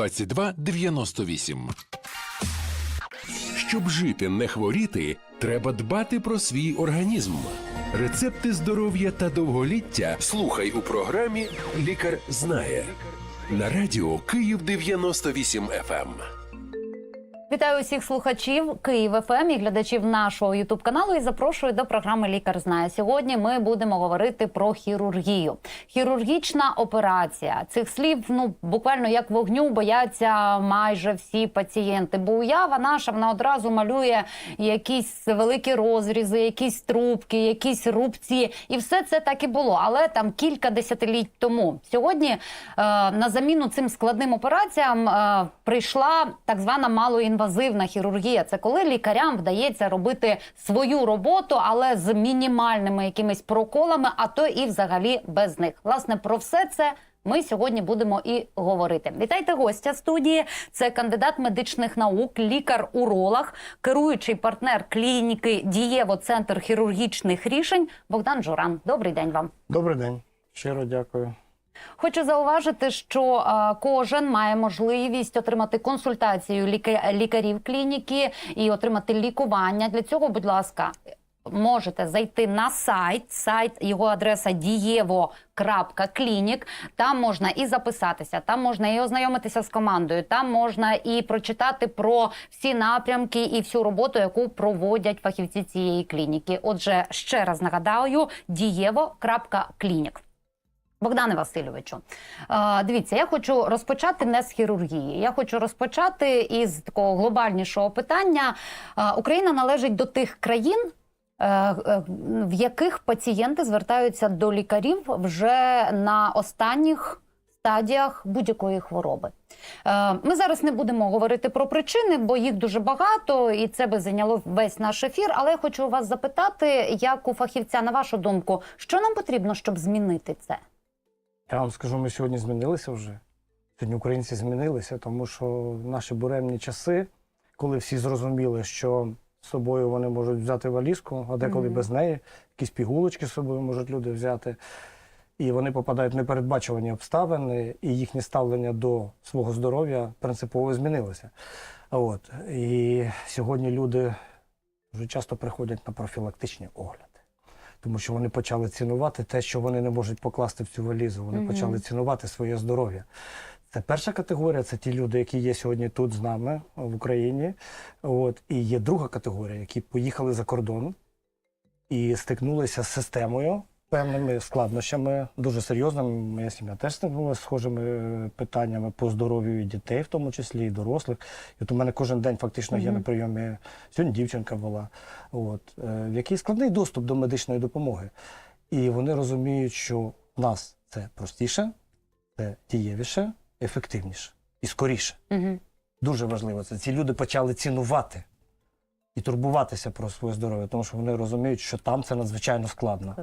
22 98. Щоб жити, не хворіти, треба дбати про свій організм. Рецепти здоров'я та довголіття слухай у програмі Лікар знає на радіо Київ 98 FM. Вітаю усіх слухачів Київ ФМ і глядачів нашого Ютуб каналу. І запрошую до програми Лікар знає. Сьогодні ми будемо говорити про хірургію. Хірургічна операція цих слів ну буквально як вогню бояться майже всі пацієнти. Бо уява наша вона одразу малює якісь великі розрізи, якісь трубки, якісь рубці, і все це так і було. Але там кілька десятиліть тому. Сьогодні е, на заміну цим складним операціям е, прийшла так звана малоінвазивна хірургія. Це коли лікарям вдається робити свою роботу, але з мінімальними якимись проколами, а то і взагалі без них. Власне, про все це. Ми сьогодні будемо і говорити. Вітайте гостя студії. Це кандидат медичних наук, лікар-уролог, керуючий партнер клініки Дієво Центр хірургічних рішень Богдан Журан. Добрий день вам. Добрий день. Щиро дякую. Хочу зауважити, що е, кожен має можливість отримати консультацію ліка- лікарів клініки і отримати лікування. Для цього, будь ласка, можете зайти на сайт. Сайт його адреса дієво.клінік. Там можна і записатися, там можна і ознайомитися з командою, там можна і прочитати про всі напрямки і всю роботу, яку проводять фахівці цієї клініки. Отже, ще раз нагадаю: дієво.клінік. Богдане Васильовичу, е, дивіться, я хочу розпочати не з хірургії. Я хочу розпочати із такого глобальнішого питання. Е, Україна належить до тих країн. е, В яких пацієнти звертаються до лікарів вже на останніх стадіях будь-якої хвороби? Ми зараз не будемо говорити про причини, бо їх дуже багато, і це би зайняло весь наш ефір. Але я хочу вас запитати, як у фахівця, на вашу думку, що нам потрібно, щоб змінити це? Я вам скажу, ми сьогодні змінилися вже. Сьогодні українці змінилися, тому що наші буремні часи, коли всі зрозуміли, що з собою вони можуть взяти валізку, а деколи Мгм. без неї, якісь пігулочки з собою можуть люди взяти. І вони попадають в непередбачувані обставини, і їхнє ставлення до свого здоров'я принципово змінилося. От. І сьогодні люди дуже часто приходять на профілактичні огляди. Тому що вони почали цінувати те, що вони не можуть покласти в цю валізу. Вони Мгм. почали цінувати своє здоров'я. Це перша категорія, це ті люди, які є сьогодні тут з нами в Україні. От. І є друга категорія, які поїхали за кордон і стикнулися з системою, певними складнощами, дуже серйозними. Моя сім'я теж стикнулася схожими е, питаннями по здоров'ю і дітей, в тому числі і дорослих. І от у мене кожен день фактично є на прийомі. Сьогодні дівчинка була, от, е, в якій складний доступ до медичної допомоги. І вони розуміють, що в нас це простіше, це дієвіше, ефективніше і скоріше. Угу. Дуже важливо це. Ці люди почали цінувати і турбуватися про своє здоров'я, тому що вони розуміють, що там це надзвичайно складно.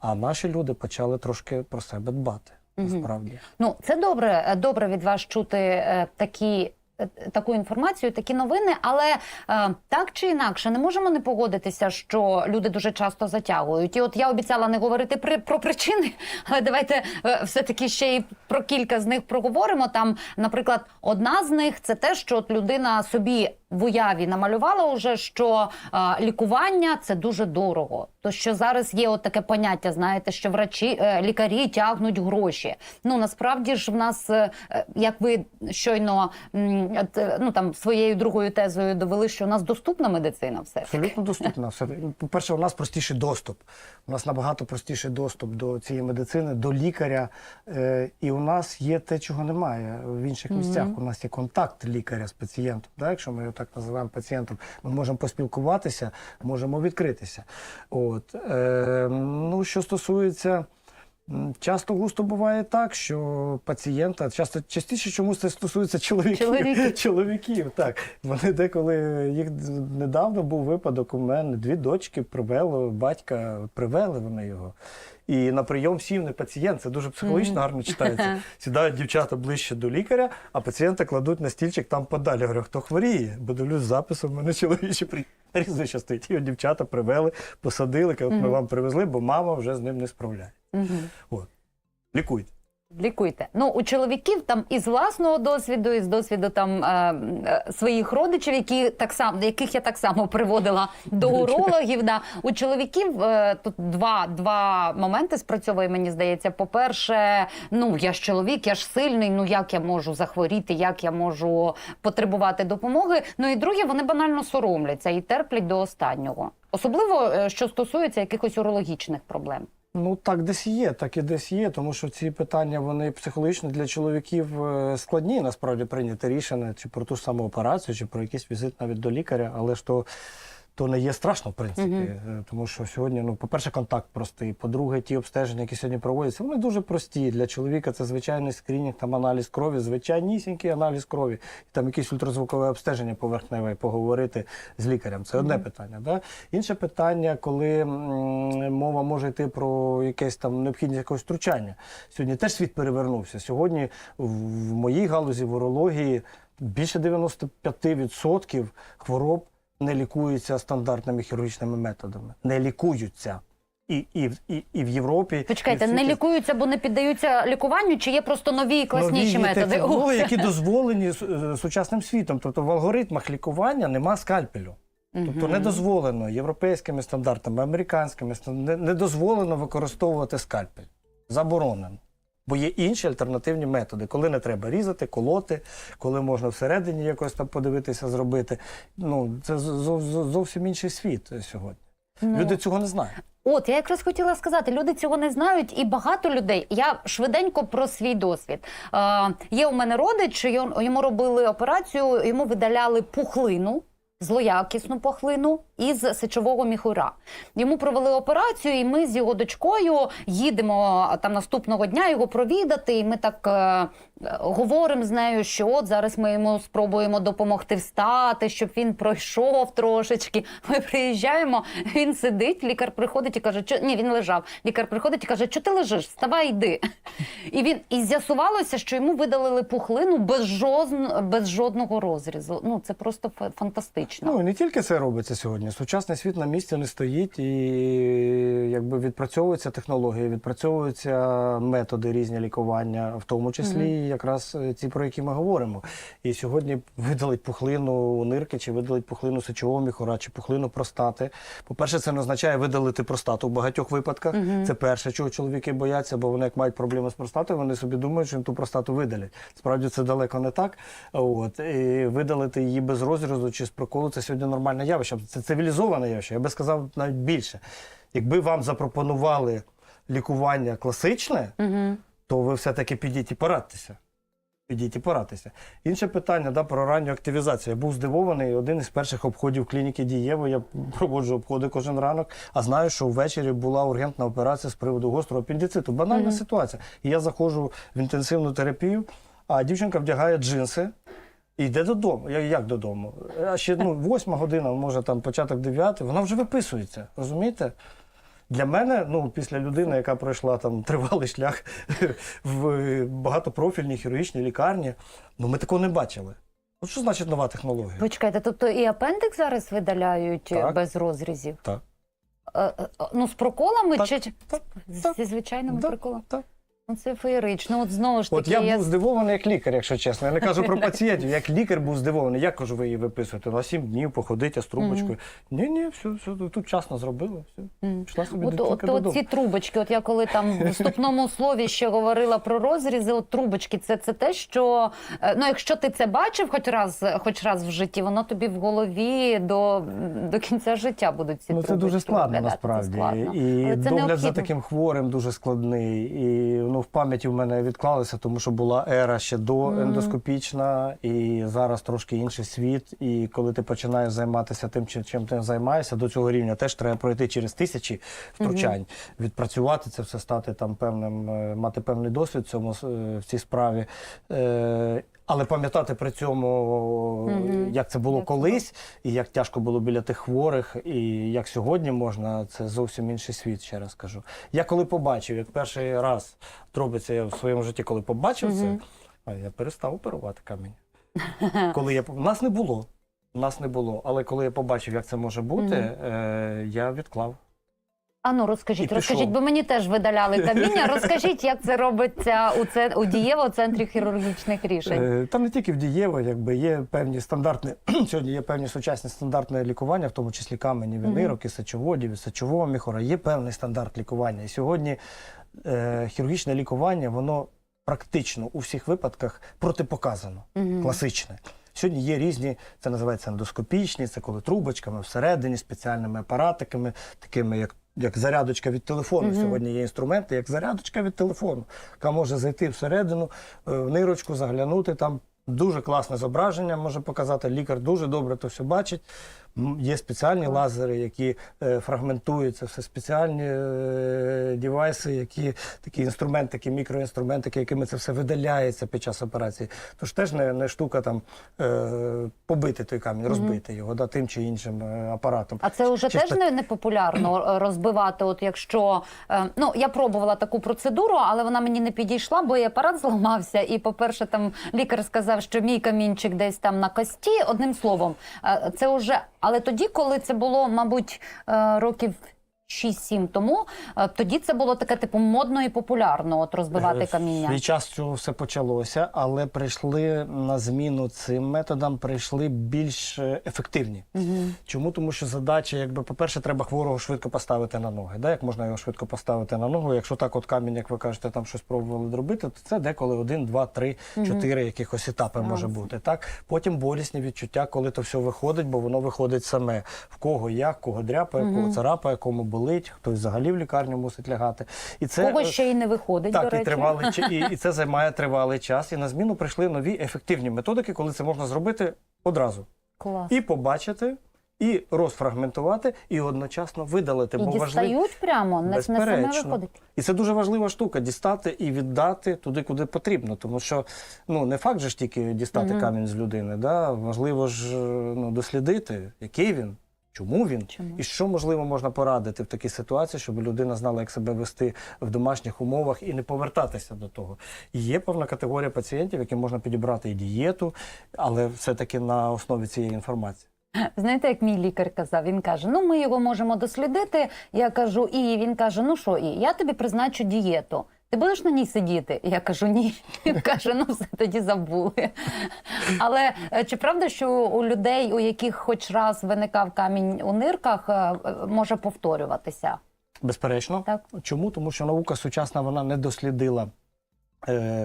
А наші люди почали трошки про себе дбати. Насправді. Ну це добре, добре від вас чути е, такі. Е, Таку інформацію, такі новини, але е, так чи інакше не можемо не погодитися, що люди дуже часто затягують. І от я обіцяла не говорити при, про причини, але давайте е, все-таки ще й про кілька з них проговоримо. Там, наприклад, одна з них це те, що от людина собі в уяві намалювала уже, що е, лікування це дуже дорого. То що зараз є от таке поняття, знаєте, що врачі е, лікарі тягнуть гроші. Ну насправді ж в нас, е, е, як ви щойно ну там своєю другою тезою довели, що у нас доступна медицина, все Абсолютно доступно. Все. По-перше, у нас простіший доступ. У нас набагато простіший доступ до цієї медицини, до лікаря. І у нас є те, чого немає в інших місцях. У нас є контакт лікаря з пацієнтом. Так? Якщо ми його так називаємо пацієнтом, ми можемо поспілкуватися, можемо відкритися. От. Е, ну, що стосується. Часто густо буває так, що пацієнта часто частіше чомусь це стосується чоловіків. Чоловіки. чоловіків. Так вони деколи їх недавно був випадок. У мене дві дочки привели батька, привели вони його. І на прийом сів не пацієнт. Це дуже психологічно гарно читається. Сідають дівчата ближче до лікаря, а пацієнта кладуть на стільчик там подалі. Говорю, хто хворіє? Бо дивлюсь запису, в мене чоловічі прізвище стоїть. І от дівчата привели, посадили, кажуть, ми вам привезли, бо мама вже з ним не справляє. От. Лікуйте. Лікуйте. Ну, у чоловіків там із власного досвіду, і з досвіду там е, е, своїх родичів, які так само, яких я так само приводила до урологів. Да. У чоловіків е, тут два, два моменти спрацьовує, мені здається. По-перше, ну я ж чоловік, я ж сильний. Ну як я можу захворіти, як я можу потребувати допомоги. Ну і друге, вони банально соромляться і терплять до останнього. Особливо, е, що стосується якихось урологічних проблем. Ну так десь є, так і десь є, тому що ці питання вони психологічно для чоловіків е, складні насправді прийняти рішення чи про ту саму операцію, чи про якийсь візит навіть до лікаря, але ж то. То не є страшно, в принципі, Е, тому що сьогодні, ну, по-перше, контакт простий. По-друге, ті обстеження, які сьогодні проводяться, вони дуже прості. Для чоловіка це звичайний скринінг, там аналіз крові, звичайнісінький аналіз крові, і там якесь ультразвукове обстеження поверхневе, поговорити з лікарем. Це одне питання. Да? Інше питання, коли мова може йти про якесь там необхідність якогось втручання. Сьогодні теж світ перевернувся. Сьогодні в в моїй галузі в урології більше 95% хвороб не лікуються стандартними хірургічними методами. Не лікуються. І, і, і, і в Європі. Почекайте, не лікуються, бо не піддаються лікуванню, чи є просто нові класніші нові методи? технології, які дозволені е, сучасним світом. Тобто в алгоритмах лікування нема скальпелю. Тобто не дозволено європейськими стандартами, американськими стандартами, не, не дозволено використовувати скальпель. Заборонено. Бо є інші альтернативні методи, коли не треба різати, колоти, коли можна всередині якось там подивитися, зробити. Ну, це зо- зо- зовсім інший світ сьогодні. Ну. Люди цього не знають. От я якраз хотіла сказати, люди цього не знають, і багато людей. Я швиденько про свій досвід. Е, є у мене родич, йо- йому робили операцію, йому видаляли пухлину. Злоякісну пухлину із сечового міхура. Йому провели операцію, і ми з його дочкою їдемо там наступного дня його провідати. І ми так е, говоримо з нею, що от зараз ми йому спробуємо допомогти встати, щоб він пройшов трошечки. Ми приїжджаємо, він сидить, лікар приходить і каже, що ні, він лежав. Лікар приходить і каже, що ти лежиш? Вставай, йди. І він і з'ясувалося, що йому видалили пухлину без жодн, без жодного розрізу. Ну це просто фа- фантастично. Ну і не тільки це робиться сьогодні. Сучасний світ на місці не стоїть і якби відпрацьовуються технології, відпрацьовуються методи різні лікування, в тому числі якраз е, ті, про які ми говоримо. І сьогодні видалить пухлину нирки, чи видалить пухлину сечового міхура, чи пухлину простати. По-перше, це не означає видалити простату в багатьох випадках. Це перше, чого чоловіки бояться, бо вони як мають проблеми з простатою, вони собі думають, що їм ту простату видалять. Справді це далеко не так. От і видалити її без розрізу чи з проколу це сьогодні нормальне явище. Це цивілізоване явище. Я би сказав навіть більше. Якби вам запропонували лікування класичне, Угу. то ви все-таки підіть і порадьтеся. Підіть і порадьтеся. Інше питання да, про ранню активізацію. Я був здивований. Один із перших обходів клініки Дієво. Я проводжу обходи кожен ранок, а знаю, що ввечері була ургентна операція з приводу гострого апендициту. Банальна ситуація. І я заходжу в інтенсивну терапію, а дівчинка вдягає джинси. І йде додому. Я як додому? А ще ну, восьма година, може там початок дев'ятий, вона вже виписується. Розумієте? Для мене, ну, після людини, яка пройшла там тривалий шлях в багатопрофільній хірургічній лікарні, ну ми такого не бачили. От що значить нова технологія? Почекайте, тобто і апендикс зараз видаляють Так. без розрізів? Так. Е, е, ну, з проколами Так, чи так, так. зі звичайними Да, проколами? так. Це феєрично. От знову ж От таки, я був здивований як лікар, якщо чесно. Я не кажу про пацієнтів. Як лікар був здивований. Як кажу, ви її виписуєте? На сім днів походити з трубочкою. Ні, ні, все, все, тут вчасно зробили. Все. Пішла собі От, от, додому. от ці трубочки, от я коли там в вступному слові ще говорила про розрізи, от трубочки, це, це те, що е, ну, якщо ти це бачив хоч раз, хоч раз в житті, воно тобі в голові до, до кінця життя будуть ці Ну, це дуже складно. Це насправді. складно. І догляд за таким хворим дуже складний. І ну, в пам'яті в мене відклалися, тому що була ера ще до ендоскопічна, і зараз трошки інший світ. І коли ти починаєш займатися тим, чим, чим ти займаєшся, до цього рівня теж треба пройти через тисячі втручань, відпрацювати це все, стати там певним, е, мати певний досвід в цьому е, в цій справі. Але пам'ятати при цьому, як це було колись, і як тяжко було біля тих хворих, і як сьогодні можна, це зовсім інший світ, ще раз кажу. Я коли побачив, як перший раз робиться я в своєму житті, коли побачив це, Мгм. а я перестав оперувати камінь. Коли я нас не було. Нас не було. Але коли я побачив, як це може бути, е, я відклав. А ну розкажіть, І розкажіть, пішов. бо мені теж видаляли каміння. Розкажіть, як це робиться у це у дієво центрі хірургічних рішень. Е, Там не тільки в Дієво, якби є певні стандартні сьогодні є певні сучасні стандартне лікування, в тому числі каменів, і нирок, і сечоводів, і сечового міхора. Є певний стандарт лікування. І сьогодні е, хірургічне лікування, воно практично у всіх випадках протипоказано, класичне. Сьогодні є різні, це називається ендоскопічні, це коли трубочками всередині, спеціальними апаратиками, такими як. Як зарядочка від телефону. Мгм. Сьогодні є інструменти, як зарядочка від телефону, яка може зайти всередину, е, в нирочку, заглянути там. Дуже класне зображення може показати. Лікар дуже добре то все бачить. М, Є спеціальні лазери, які е, фрагментуються, все спеціальні е, девайси, які такі інструменти, такі мікроінструментики, якими це все видаляється під час операції. Тож теж не, не штука там е, побити той камінь, розбити його да, тим чи іншим апаратом. А це вже теж не, не популярно розбивати. От якщо ну я пробувала таку процедуру, але вона мені не підійшла, бо і апарат зламався. І, по-перше, там лікар сказав, що мій камінчик десь там на кості. Одним словом, це вже. Але тоді, коли це було, мабуть, е, років. 6-7 тому е, тоді це було таке типу модно і популярно, от розбивати Е, каміння. Свій час цього все почалося, але прийшли на зміну цим методам, прийшли більш е, ефективні. Мгм. Чому? Тому що задача, якби, по-перше, треба хворого швидко поставити на ноги. Да? Як можна його швидко поставити на ногу? Якщо так, от камінь, як ви кажете, там щось пробували зробити, то це деколи один, два, три, чотири якихось етапи може бути. Так? Потім болісні відчуття, коли то все виходить, бо воно виходить саме. В кого як, кого дряпає, кого царапає, кому болить, хтось взагалі в лікарню мусить лягати. І це, Кого е, ще й не виходить, до так, речі. і тривалий і, і це займає тривалий час. І на зміну прийшли нові ефективні методики, коли це можна зробити одразу. Клас. І побачити, і розфрагментувати, і одночасно видалити. І бо важливо. дістають прямо, не, не саме виходить. І це дуже важлива штука дістати і віддати туди, куди потрібно. Тому що ну не факт же ж тільки дістати Мгм. камінь з людини. Да? Важливо ж е, ну, дослідити, який він, чому він, Чому? і що можливо можна порадити в такій ситуації, щоб людина знала, як себе вести в домашніх умовах і не повертатися до того. І є певна категорія пацієнтів, яким можна підібрати і дієту, але все-таки на основі цієї інформації. Знаєте, як мій лікар казав, він каже: ну ми його можемо дослідити. Я кажу, і він каже: Ну що, і я тобі призначу дієту. Ти будеш на ній сидіти? Я кажу, ні. Каже, ну все тоді забули. Але е, чи правда, що у людей, у яких хоч раз виникав камінь у нирках, е, е, може повторюватися? Безперечно. Так. Чому? Тому що наука сучасна вона не дослідила.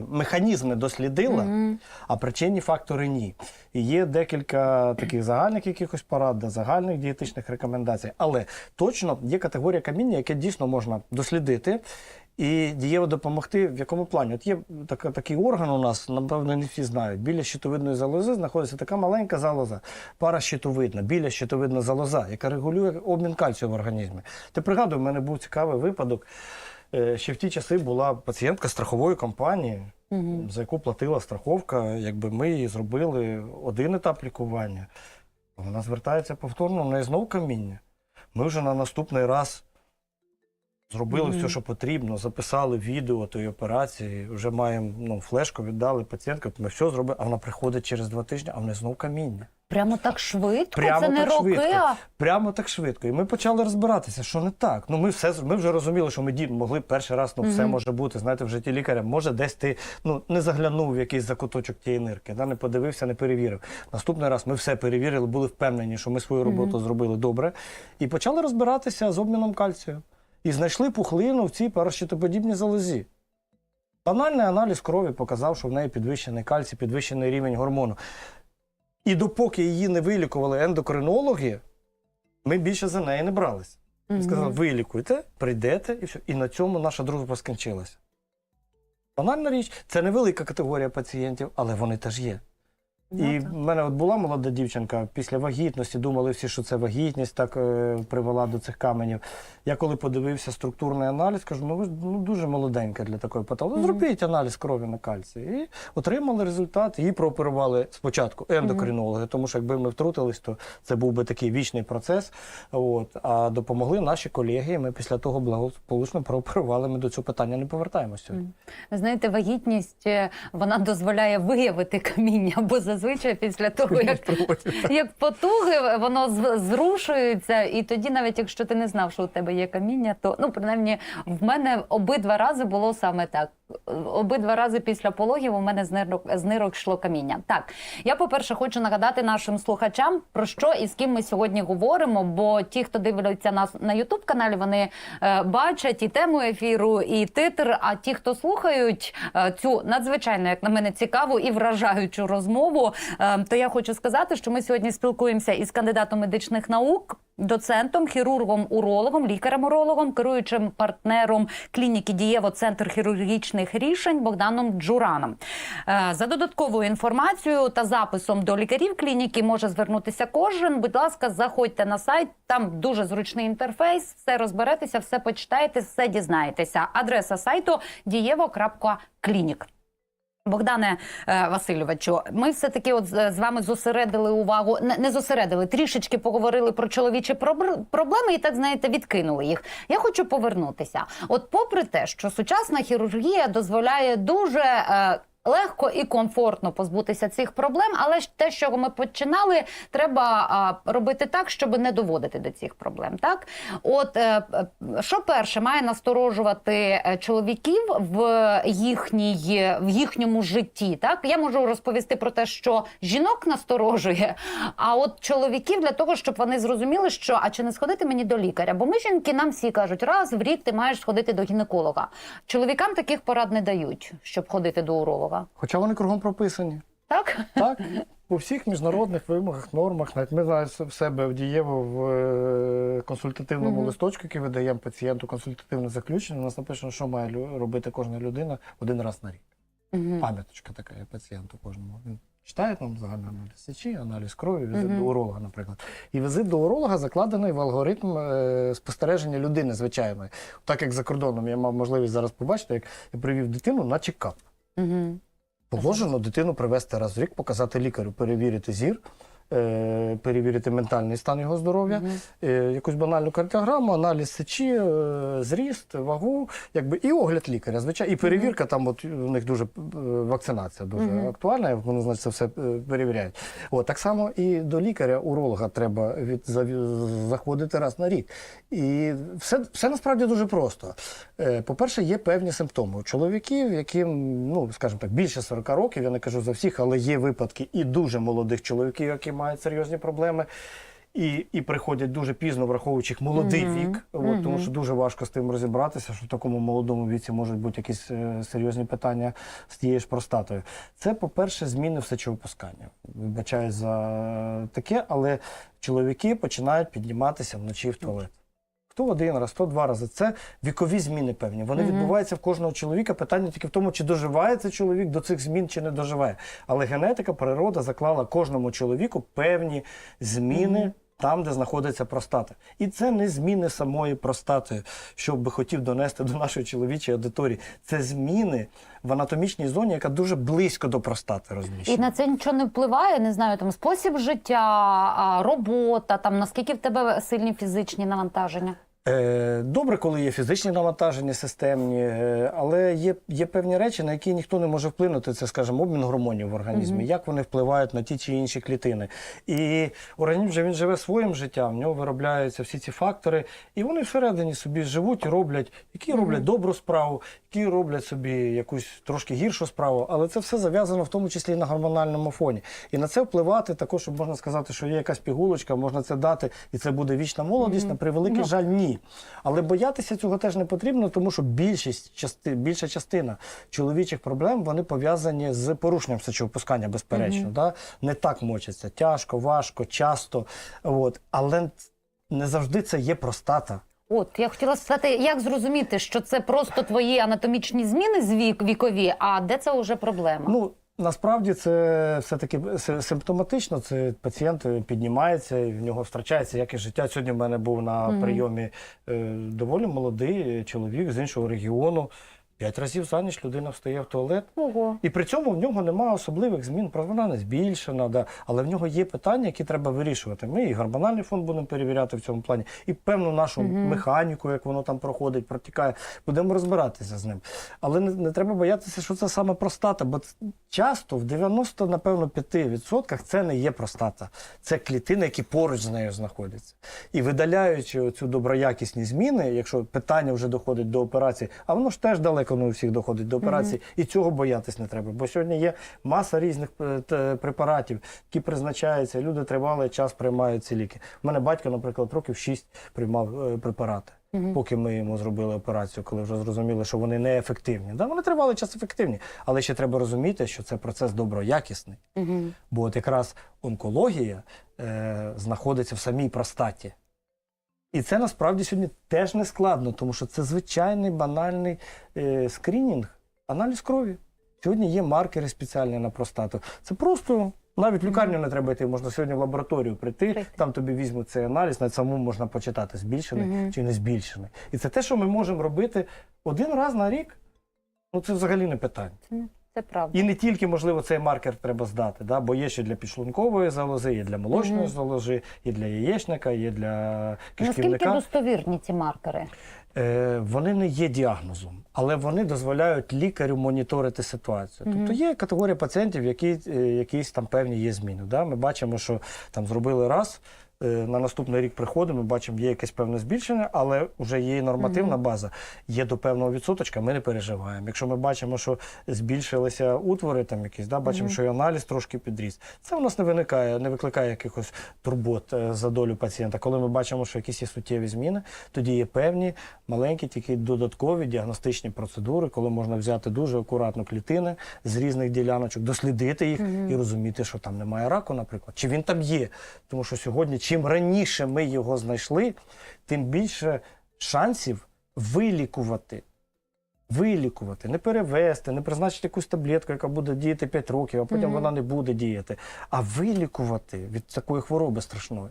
Механізм не дослідила, Мгм. а причинні фактори ні. І є декілька таких загальних якихось порад, загальних дієтичних рекомендацій. Але точно є категорія каміння, яке дійсно можна дослідити і дієво допомогти. В якому плані? От є така, такий орган у нас, напевно, не всі знають. Біля щитовидної залози знаходиться така маленька залоза, паращитовидна, біля щитовидна залоза, яка регулює обмін кальцію в організмі. Ти пригадуй, в мене був цікавий випадок. Е, Ще в ті часи була пацієнтка страхової компанії, Мгм. за яку платила страховка. Якби ми їй зробили один етап лікування, вона звертається повторно, в неї знов каміння. Ми вже на наступний раз зробили Мгм. все, що потрібно, записали відео тої операції, вже маємо ну, флешку, віддали пацієнтку, ми все зробили, а вона приходить через два тижні, а в неї знов каміння. Прямо так швидко? Прямо це не так роки, швидко. а Прямо так швидко. І ми почали розбиратися, що не так. Ну ми все ми вже розуміли, що ми дід могли перший раз, ну все може бути. Знаєте, в житті лікаря. Може, десь ти ну не заглянув в якийсь закуточок тієї нирки, да, не подивився, не перевірив. Наступний раз ми все перевірили, були впевнені, що ми свою роботу зробили добре, і почали розбиратися з обміном кальцію. І знайшли пухлину в цій паращитоподібній залозі. Банальний аналіз крові показав, що в неї підвищений кальцій, підвищений рівень гормону. І допоки її не вилікували ендокринологи, ми більше за неї не бралися. Мгм. Сказали, вилікуйте, прийдете, і все. І на цьому наша дружба скінчилася. Банальна річ, це невелика категорія пацієнтів, але вони теж є. Ну, І в мене от була молода дівчинка після вагітності, думали всі, що це вагітність так е, привела до цих каменів. Я коли подивився структурний аналіз, кажу, ну ви ж, ну, дуже молоденька для такої патології. Мгм. Зробіть аналіз крові на кальцій. І отримали результат. Її прооперували спочатку ендокринологи, тому що якби ми втрутились, то це був би такий вічний процес. От. А допомогли наші колеги. і Ми після того благополучно прооперували. Ми до цього питання не повертаємося. Знаєте, вагітність е, вона дозволяє виявити каміння, бо зазвичай після того, як, як потуги, воно зрушується, і тоді, навіть якщо ти не знав, що у тебе є каміння, то ну принаймні в мене обидва рази було саме так. Обидва рази після пологів у мене з нирок, з нирок йшло каміння. Так, я, по-перше, хочу нагадати нашим слухачам, про що і з ким ми сьогодні говоримо. Бо ті, хто дивляться нас на Ютуб каналі, вони е, бачать і тему ефіру, і титр. А ті, хто слухають е, цю надзвичайно, як на мене, цікаву і вражаючу розмову, е, то я хочу сказати, що ми сьогодні спілкуємося із кандидатом медичних наук. Доцентом, хірургом, урологом, лікарем-урологом, керуючим партнером клініки Дієво Центр хірургічних рішень Богданом Джураном. Е, За додатковою інформацією та записом до лікарів клініки може звернутися кожен. Будь ласка, заходьте на сайт. Там дуже зручний інтерфейс. Все розберетеся, все почитаєте, все дізнаєтеся. Адреса сайту дієво.клінік. Богдане е, Васильовичу, ми все таки от з вами зосередили увагу, не, зосередили, трішечки поговорили про чоловічі проблеми і так знаєте, відкинули їх. Я хочу повернутися. От, попри те, що сучасна хірургія дозволяє дуже. Легко і комфортно позбутися цих проблем, але те, з чого ми починали, треба робити так, щоб не доводити до цих проблем. Так, от е, е, що перше має насторожувати е, чоловіків в їхній в їхньому житті. Так я можу розповісти про те, що жінок насторожує, а от чоловіків для того, щоб вони зрозуміли, що а чи не сходити мені до лікаря? Бо ми жінки нам всі кажуть, раз в рік ти маєш сходити до гінеколога. Чоловікам таких порад не дають, щоб ходити до уролога. Хоча вони кругом прописані. Так Так, у всіх міжнародних вимогах, нормах, навіть ми знаємо в себе в дієво в е, консультативному Мгм. листочку, який видаємо пацієнту консультативне заключення. У нас написано, що має робити кожна людина один раз на рік. Мгм. Пам'яточка така є пацієнту кожному. Він читає там загальний аналіз сечі, аналіз крові, візит Мгм. до уролога, наприклад. І візит до уролога закладений в алгоритм е, спостереження людини звичайної. Так як за кордоном я мав можливість зараз побачити, як я привів дитину на чекап. Мгм. Положено дитину привезти раз в рік, показати лікарю, перевірити зір, перевірити ментальний стан його здоров'я, е, якусь банальну кардіограму, аналіз сечі, е, зріст, вагу, якби і огляд лікаря. Звичайно, і перевірка там, от у них дуже е, вакцинація дуже актуальна. Вони значить це все е, перевіряють. От так само і до лікаря, уролога треба від заходити раз на рік. І все, все насправді дуже просто. Е, По-перше, є певні симптоми у чоловіків, яким, ну скажімо так, більше 40 років, я не кажу за всіх, але є випадки і дуже молодих чоловіків, які мають серйозні проблеми. І, і приходять дуже пізно, враховуючи їх молодий Мгм. вік, от, Мгм. тому що дуже важко з тим розібратися, що в такому молодому віці можуть бути якісь е, серйозні питання з тією ж простатою. Це, по-перше, зміни в сечовипускання. Вибачаю за таке, але чоловіки починають підніматися вночі в туалет. Хто один раз, то два рази. Це вікові зміни певні. Вони Мгм. відбуваються в кожного чоловіка. Питання тільки в тому, чи доживає цей чоловік до цих змін, чи не доживає. Але генетика, природа заклала кожному чоловіку певні зміни. Мгм. Там, де знаходиться простата. І це не зміни самої простати, що би хотів донести до нашої чоловічої аудиторії. Це зміни в анатомічній зоні, яка дуже близько до простати І на це нічого не впливає, не знаю, там спосіб життя, робота, там наскільки в тебе сильні фізичні навантаження. Е, Добре, коли є фізичні навантаження системні, е, але є, є певні речі, на які ніхто не може вплинути. Це, скажімо, обмін гормонів в організмі, Мгм. як вони впливають на ті чи інші клітини. І організм же він живе своїм життям, в нього виробляються всі ці фактори, і вони всередині собі живуть і роблять, які Мгм. роблять добру справу, які роблять собі якусь трошки гіршу справу, але це все зав'язано в тому числі і на гормональному фоні. І на це впливати також, щоб можна сказати, що є якась пігулочка, можна це дати, і це буде вічна молодість. Мгм. На превеликий Ну. жаль, ні. Але боятися цього теж не потрібно, тому що більшість части, більша частина чоловічих проблем вони пов'язані з порушенням сечовипускання, безперечно. Мгм. Да? Не так мочаться. Тяжко, важко, часто. От. Але не завжди це є простата. От я хотіла спитати, як зрозуміти, що це просто твої анатомічні зміни з вік вікові, а де це вже проблема? Ну, насправді це все-таки симптоматично. Це пацієнт е, піднімається і в нього втрачається якесь життя. Сьогодні в мене був на прийомі е, доволі молодий е, чоловік з іншого регіону. П'ять разів за ніч людина встає в туалет, Ого. і при цьому в нього немає особливих змін. Вона не збільшена, да. але в нього є питання, які треба вирішувати. Ми і гормональний фонд будемо перевіряти в цьому плані, і певну нашу механіку, як воно там проходить, протікає, будемо розбиратися з ним. Але не, не треба боятися, що це саме простата, бо часто в 90, напевно, 5% це не є простата. Це клітини, які поруч з нею знаходяться. І видаляючи цю доброякісні зміни, якщо питання вже доходить до операції, а воно ж теж далеко не у всіх доходить до операції, і цього боятись не треба. Бо сьогодні є маса різних е, препаратів, які призначаються. Люди тривалий час приймають ці ліки. У мене батько, наприклад, років 6 приймав е, препарати. Поки ми йому зробили операцію, коли вже зрозуміли, що вони неефективні. Да, вони тривалий час ефективні, але ще треба розуміти, що це процес доброякісний. Бо от якраз онкологія е, знаходиться в самій простаті. І це насправді сьогодні теж не складно, тому що це звичайний банальний е, скринінг, аналіз крові. Сьогодні є маркери спеціальні на простату. Це просто навіть в лікарню не треба йти, можна сьогодні в лабораторію прийти, Прийти. там тобі візьмуть цей аналіз, навіть самому можна почитати, збільшений Мгм. чи не збільшений. І це те, що ми можемо робити один раз на рік. Ну це взагалі не питання. Це правда. І не тільки, можливо, цей маркер треба здати, да? бо є ще для підшлункової залози, є для молочної Мгм. залози, є для яєчника, є для Наскільки достовірні ці маркери? Е, вони не є діагнозом, але вони дозволяють лікарю моніторити ситуацію. Мгм. Тобто є категорія пацієнтів, які е, якісь там певні є зміни. Да? Ми бачимо, що там зробили раз. Е, На наступний рік приходимо, ми бачимо, є якесь певне збільшення, але вже є і нормативна база. Є до певного відсоточка, ми не переживаємо. Якщо ми бачимо, що збільшилися утвори, там якісь, да, бачимо, що і аналіз трошки підріс. Це у нас не виникає, не викликає якихось турбот е, за долю пацієнта. Коли ми бачимо, що якісь є суттєві зміни, тоді є певні маленькі, тільки додаткові діагностичні процедури, коли можна взяти дуже акуратно клітини з різних діляночок, дослідити їх і розуміти, що там немає раку, наприклад, чи він там є. Тому що сьогодні, чим раніше ми його знайшли, тим більше шансів вилікувати. Вилікувати, не перевести, не призначити якусь таблетку, яка буде діяти 5 років, а потім Мгм. вона не буде діяти. А вилікувати від такої хвороби страшної.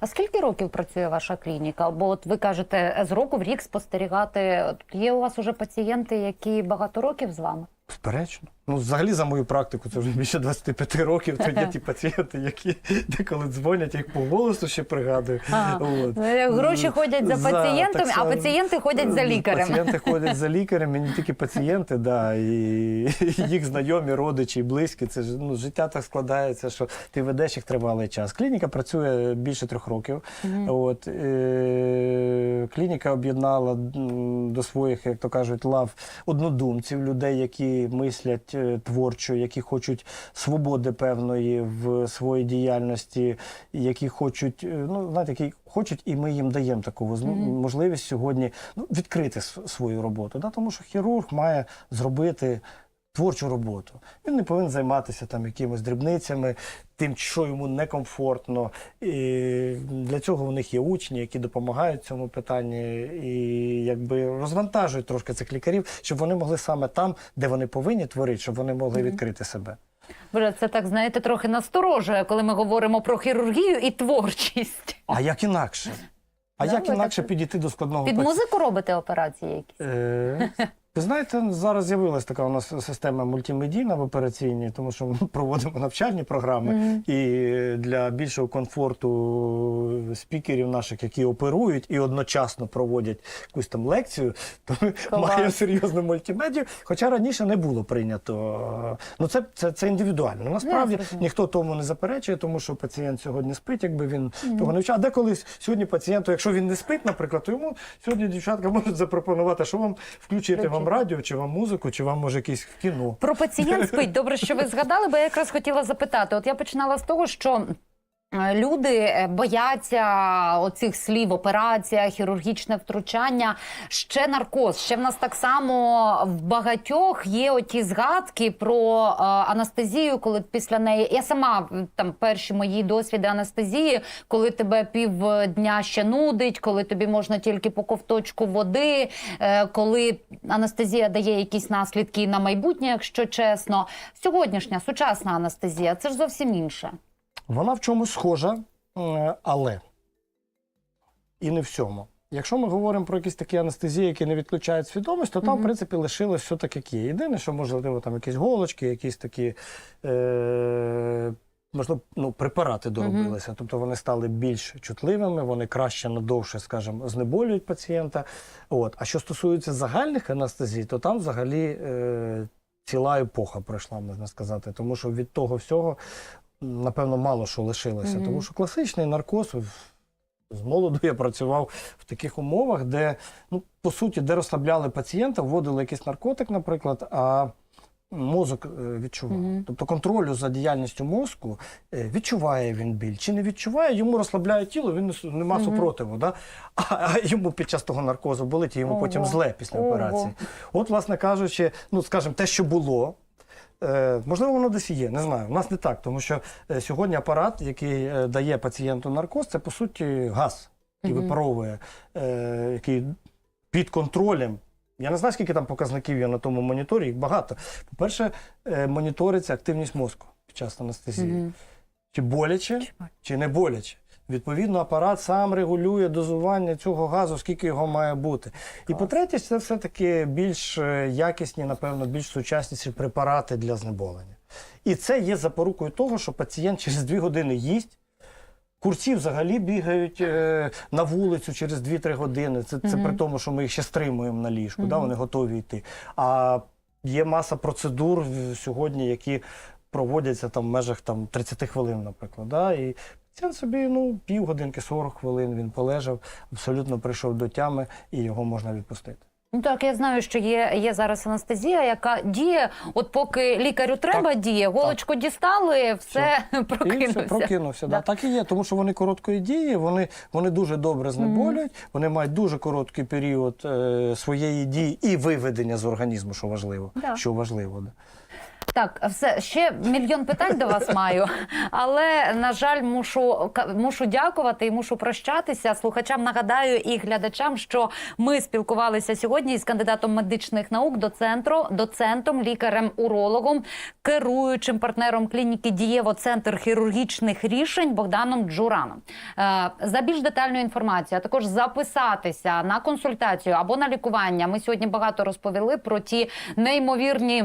А скільки років працює ваша клініка? Бо от ви кажете, з року в рік спостерігати. Є у вас уже пацієнти, які багато років з вами? Безперечно. Ну, взагалі, за мою практику, це вже більше 25 років. То є ті пацієнти, які деколи дзвонять, їх по голосу ще пригадую. Ага. От. Ну, Гроші ходять за так а само. пацієнти ходять за лікарем. Пацієнти ходять за лікарем, і не тільки пацієнти, да, і їх знайомі, родичі, близькі. Це ж ну, життя так складається, що ти ведеш їх тривалий час. Клініка працює більше трьох років. От, е- клініка об'єднала до своїх, як то кажуть, лав однодумців, людей, які мислять е, творчо, які хочуть свободи певної в своїй діяльності, які хочуть, е, ну знаєте, які хочуть, і ми їм даємо таку можливість сьогодні ну, відкрити свою роботу. Да? Тому що хірург має зробити. Творчу роботу. Він не повинен займатися там якимись дрібницями, тим, що йому некомфортно. І для цього у них є учні, які допомагають в цьому питанні і якби розвантажують трошки цих лікарів, щоб вони могли саме там, де вони повинні творити, щоб вони могли відкрити себе. Боже, це так знаєте, трохи насторожує, коли ми говоримо про хірургію і творчість. А як інакше? А Да, як інакше так- підійти до складного Під паці- музику робите операції якісь? Е, Ви знаєте, зараз з'явилася така у нас система мультимедійна в операційній, тому що ми проводимо навчальні програми і для більшого комфорту спікерів наших, які оперують і одночасно проводять якусь там лекцію, то ми маємо серйозну мультимедію. Хоча раніше не було прийнято. Ну це, це, це індивідуально. Насправді зрозуміла. ніхто тому не заперечує, тому що пацієнт сьогодні спить, якби він того не вчав. А деколи сьогодні пацієнту, якщо він не спить, наприклад, то йому сьогодні дівчатка можуть запропонувати, що вам включити вам радіо, чи вам музику, чи вам може якесь кіно. Про пацієнт спить. Добре, що ви згадали, бо я якраз хотіла запитати. От я починала з того, що. Е, Люди е, бояться оцих слів операція, хірургічне втручання, ще наркоз. Ще в нас так само в багатьох є оті згадки про е, анестезію, коли після неї я сама там перші мої досвіди анестезії, коли тебе півдня ще нудить, коли тобі можна тільки по ковточку води, коли анестезія дає якісь наслідки на майбутнє, якщо чесно. Сьогоднішня сучасна анестезія це ж зовсім інше. Вона в чомусь схожа, е, але і не в всьому. Якщо ми говоримо про якісь такі анестезії, які не відключають свідомість, то там, в принципі, лишилось все так, як є. Єдине, що можливо там якісь голочки, якісь такі. Е- Можливо, ну, препарати доробилися, тобто вони стали більш чутливими, вони краще надовше, скажімо, знеболюють пацієнта. От. А що стосується загальних анестезій, то там взагалі е, ціла епоха пройшла, можна сказати, тому що від того всього, напевно, мало що лишилося. Мгм. Тому що класичний наркоз. З молоду я працював в таких умовах, де, ну, по суті, де розслабляли пацієнта, вводили якийсь наркотик, наприклад, а мозок е, відчував. Мгм. Тобто контролю за діяльністю мозку, е, відчуває він біль чи не відчуває, йому розслабляють тіло, він не су- нема супротиву. Да? А, а йому під час того наркозу болить, і йому Ого. потім зле після Ого. операції. От, власне кажучи, ну, скажімо, те, що було. Е, можливо, воно десь є, не знаю. У нас не так, тому що е, сьогодні апарат, який е, дає пацієнту наркоз, це по суті газ, який випаровує, який під контролем. Я не знаю, скільки там показників є на тому моніторі, їх багато. По-перше, моніториться активність мозку під час анестезії. Чи боляче, чи не боляче. Відповідно, апарат сам регулює дозування цього газу, скільки його має бути. І по-третє, це все-таки більш е, якісні, напевно, більш сучасніші препарати для знеболення. І це є запорукою того, що пацієнт через 2 години їсть. Курці взагалі бігають е, на вулицю через 2-3 години. Це, це Мгм. при тому, що ми їх ще стримуємо на ліжку, да, вони готові йти. А є маса процедур сьогодні, які проводяться там в межах там, 30 хвилин, наприклад. Да, і пацієнт собі ну, півгодинки, 40 хвилин він полежав, абсолютно прийшов до тями, і його можна відпустити. Ну так, я знаю, що є, є зараз анестезія, яка діє, от поки лікарю треба, діє, голочку дістали, все, І прокинувся. все, прокинувся. Да. Да. Так і є, тому що вони короткої дії, вони, вони дуже добре знеболюють, вони мають дуже короткий період е, своєї дії і виведення з організму, що важливо. Да. Що важливо да. Так, все ще мільйон питань до вас маю, але на жаль, мушу мушу дякувати і мушу прощатися. Слухачам нагадаю і глядачам, що ми спілкувалися сьогодні із кандидатом медичних наук до центру, доцентом, лікарем-урологом, керуючим партнером клініки Дієво Центр хірургічних рішень Богданом Джураном. Е, За більш детальну інформацію, а також записатися на консультацію або на лікування. Ми сьогодні багато розповіли про ті неймовірні.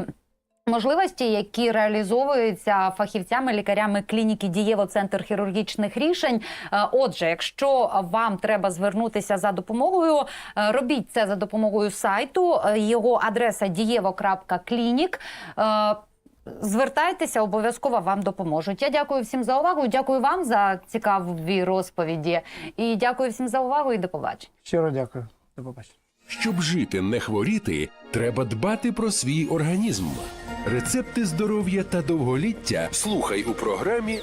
Можливості, які реалізовуються фахівцями, лікарями клініки Дієво Центр хірургічних рішень. Е, Отже, якщо вам треба звернутися за допомогою, е, робіть це за допомогою сайту. Е, Його адреса дієво.клінік. Звертайтеся, обов'язково вам допоможуть. Я дякую всім за увагу. Дякую вам за цікаві розповіді. І дякую всім за увагу. І до побачення. Щиро дякую. До побачення. Щоб жити, не хворіти, треба дбати про свій організм. Рецепти здоров'я та довголіття слухай у програмі